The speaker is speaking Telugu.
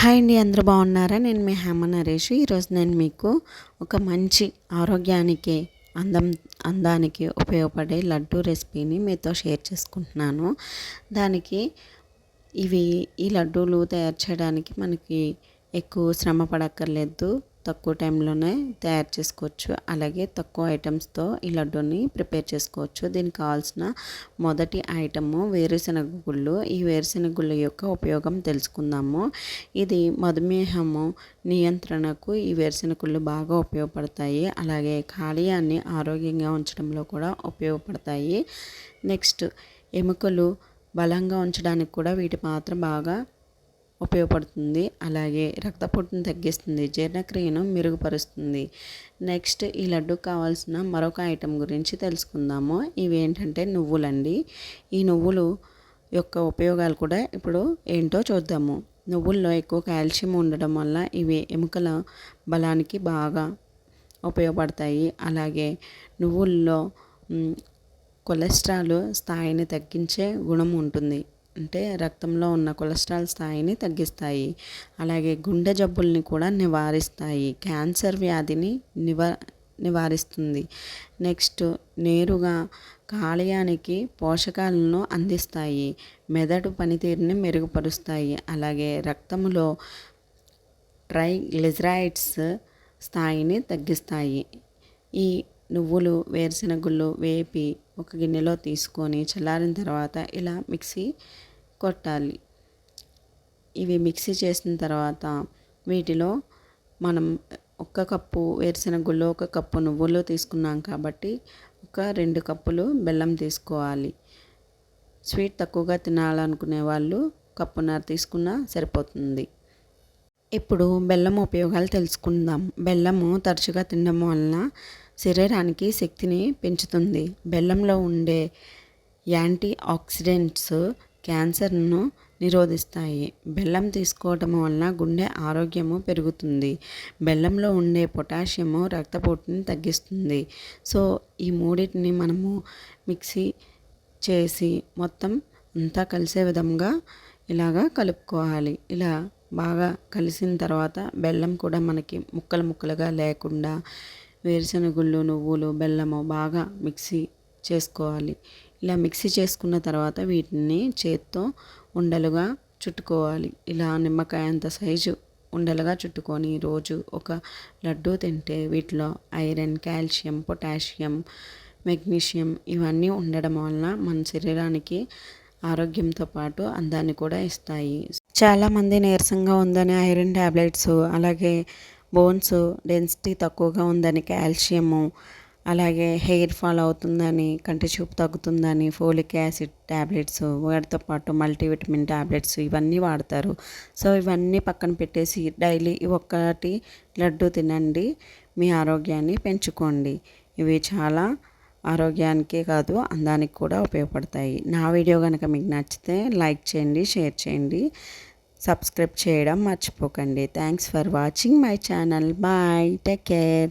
హాయ్ అండి అందరూ బాగున్నారా? నేను మీ హేమ నరేష్. ఈరోజు నేను మీకు ఒక మంచి ఆరోగ్యానికి అందం అందానికి ఉపయోగపడే లడ్డు రెసిపీని మీతో షేర్ చేసుకుంటున్నాను. దానికి ఇవి ఈ లడ్డూలు తయారు చేయడానికి మనకి ఎక్కువ శ్రమ పడక్కర్లేదు. తక్కువ టైంలోనే తయారు చేసుకోవచ్చు. అలాగే తక్కువ ఐటమ్స్తో ఈ లడ్డూని ప్రిపేర్ చేసుకోవచ్చు. దీనికి కావాల్సిన మొదటి ఐటము వేరుశనగ గుళ్ళు. ఈ వేరుశనగ గుళ్ళ యొక్క ఉపయోగం తెలుసుకుందాము. ఇది మధుమేహము నియంత్రణకు ఈ వేరుశనగ గుళ్ళు బాగా ఉపయోగపడతాయి. అలాగే కాళీయాన్ని ఆరోగ్యంగా ఉంచడంలో కూడా ఉపయోగపడతాయి. నెక్స్ట్ ఎముకలు బలంగా ఉంచడానికి కూడా వీటి పాత్ర బాగా ఉపయోగపడుతుంది. అలాగే రక్తపోటును తగ్గిస్తుంది. జీర్ణక్రియను మెరుగుపరుస్తుంది. నెక్స్ట్ ఈ లడ్డు కావాల్సిన మరొక ఐటెం గురించి తెలుసుకుందాము. ఇవి ఏంటంటే నువ్వులండి. ఈ నువ్వులు యొక్క ఉపయోగాలు కూడా ఇప్పుడు ఏంటో చూద్దాము. నువ్వుల్లో ఎక్కువ కాల్షియం ఉండడం వల్ల ఇవి ఎముకల బలానికి బాగా ఉపయోగపడతాయి. అలాగే నువ్వుల్లో కొలెస్ట్రాల్ స్థాయిని తగ్గించే గుణం ఉంటుంది. అంటే రక్తంలో ఉన్న కొలెస్ట్రాల్ స్థాయిని తగ్గిస్తాయి. అలాగే గుండె జబ్బుల్ని కూడా నివారిస్తాయి. క్యాన్సర్ వ్యాధిని నివా నివారిస్తుంది. నెక్స్ట్ నేరుగా కాళయానికి పోషకాలను అందిస్తాయి. మెదడు పనితీరుని మెరుగుపరుస్తాయి. అలాగే రక్తంలో ట్రైగ్లిజరైడ్స్ స్థాయిని తగ్గిస్తాయి. ఈ నువ్వులు వేరుశనగుళ్ళు వేపి ఒక గిన్నెలో తీసుకొని చల్లారిన తర్వాత ఇలా మిక్సీ కొట్టాలి. ఇవి మిక్సీ చేసిన తర్వాత వీటిలో మనం ఒక కప్పు వేరుశనగుళ్ళు ఒక కప్పు నువ్వులు తీసుకున్నాం కాబట్టి ఒక రెండు కప్పులు బెల్లం తీసుకోవాలి. స్వీట్ తక్కువగా తినాలనుకునే వాళ్ళు కప్పున్నర తీసుకున్నా సరిపోతుంది. ఇప్పుడు బెల్లం ఉపయోగాలు తెలుసుకుందాం. బెల్లము తరచుగా తినడం వలన శరీరానికి శక్తిని పెంచుతుంది. బెల్లంలో ఉండే యాంటీ ఆక్సిడెంట్స్ క్యాన్సర్ను నిరోధిస్తాయి. బెల్లం తీసుకోవటం వలన గుండె ఆరోగ్యము పెరుగుతుంది. బెల్లంలో ఉండే పొటాషియము రక్తపోటుని తగ్గిస్తుంది. సో ఈ మూడింటిని మనము మిక్సీ చేసి మొత్తం అంతా కలిసే విధంగా ఇలాగా కలుపుకోవాలి. ఇలా బాగా కలిసిన తర్వాత బెల్లం కూడా మనకి ముక్కలు ముక్కలుగా లేకుండా వేరుశనగుళ్ళు నువ్వులు బెల్లము బాగా మిక్సీ చేసుకోవాలి. ఇలా మిక్సీ చేసుకున్న తర్వాత వీటిని చేత్తో ఉండలుగా చుట్టుకోవాలి. ఇలా నిమ్మకాయ అంత సైజు ఉండలుగా చుట్టుకొని రోజు ఒక లడ్డూ తింటే వీటిలో ఐరన్ కాల్షియం పొటాషియం మెగ్నీషియం ఇవన్నీ ఉండడం వలన మన శరీరానికి ఆరోగ్యంతో పాటు అందాన్ని కూడా ఇస్తాయి. చాలామంది నీరసంగా ఉందని ఐరన్ ట్యాబ్లెట్స్ అలాగే బోన్స్ డెన్సిటీ తక్కువగా ఉందని కాల్షియము అలాగే హెయిర్ ఫాల్ అవుతుందని కంటి చూపు తగ్గుతుందని ఫోలిక్ యాసిడ్ ట్యాబ్లెట్స్ వాటితో పాటు మల్టీవిటమిన్ ట్యాబ్లెట్స్ ఇవన్నీ వాడతారు. సో ఇవన్నీ పక్కన పెట్టేసి డైలీ ఒక్కటి లడ్డు తినండి. మీ ఆరోగ్యాన్ని పెంచుకోండి. ఇవి చాలా ఆరోగ్యానికే కాదు అందానికి కూడా ఉపయోగపడతాయి. నా వీడియో కనుక మీకు నచ్చితే లైక్ చేయండి షేర్ చేయండి. సబ్స్క్రైబ్ చేయడం మర్చిపోకండి. Thanks for watching my channel bye take care